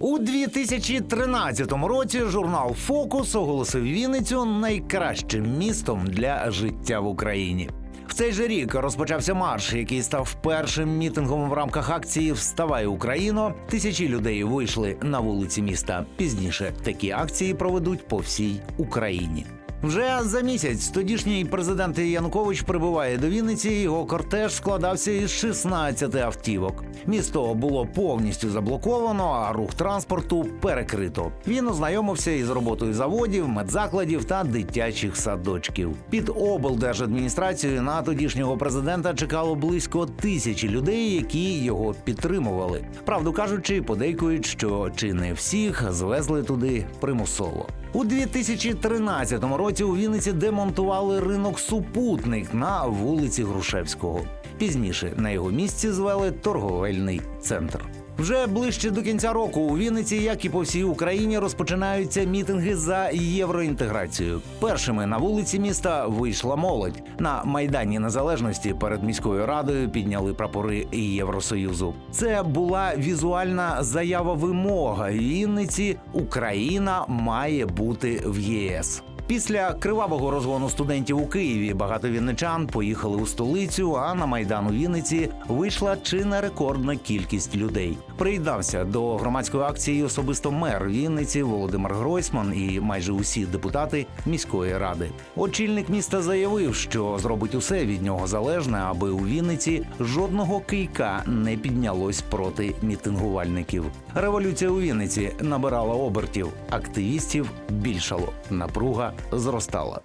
У 2013 році журнал Фокус оголосив Вінницю найкращим містом для життя в Україні. В цей же рік розпочався марш, який став першим мітингом в рамках акції Вставай Україно. Тисячі людей вийшли на вулиці міста. Пізніше такі акції проведуть по всій Україні. Вже за місяць тодішній президент Янукович прибуває до Вінниці. Його кортеж складався із 16 автівок. Місто було повністю заблоковано, а рух транспорту перекрито. Він ознайомився із роботою заводів, медзакладів та дитячих садочків. Під облдержадміністрацією на тодішнього президента чекало близько тисячі людей, які його підтримували. Правду кажучи, подейкують, що чи не всіх звезли туди примусово. У 2013 році у Вінниці демонтували ринок супутник на вулиці Грушевського. Пізніше на його місці звели торговельний центр. Вже ближче до кінця року у Вінниці, як і по всій Україні, розпочинаються мітинги за євроінтеграцію. Першими на вулиці міста вийшла молодь. На майдані незалежності перед міською радою підняли прапори Євросоюзу. Це була візуальна заява вимога Вінниці. Україна має бути в ЄС. Після кривавого розгону студентів у Києві багато вінничан поїхали у столицю. А на майдан у Вінниці вийшла чи не рекордна кількість людей. Приєднався до громадської акції особисто мер Вінниці Володимир Гройсман і майже усі депутати міської ради. Очільник міста заявив, що зробить усе від нього залежне, аби у Вінниці жодного кийка не піднялось проти мітингувальників. Революція у Вінниці набирала обертів, активістів більшало, напруга зростала.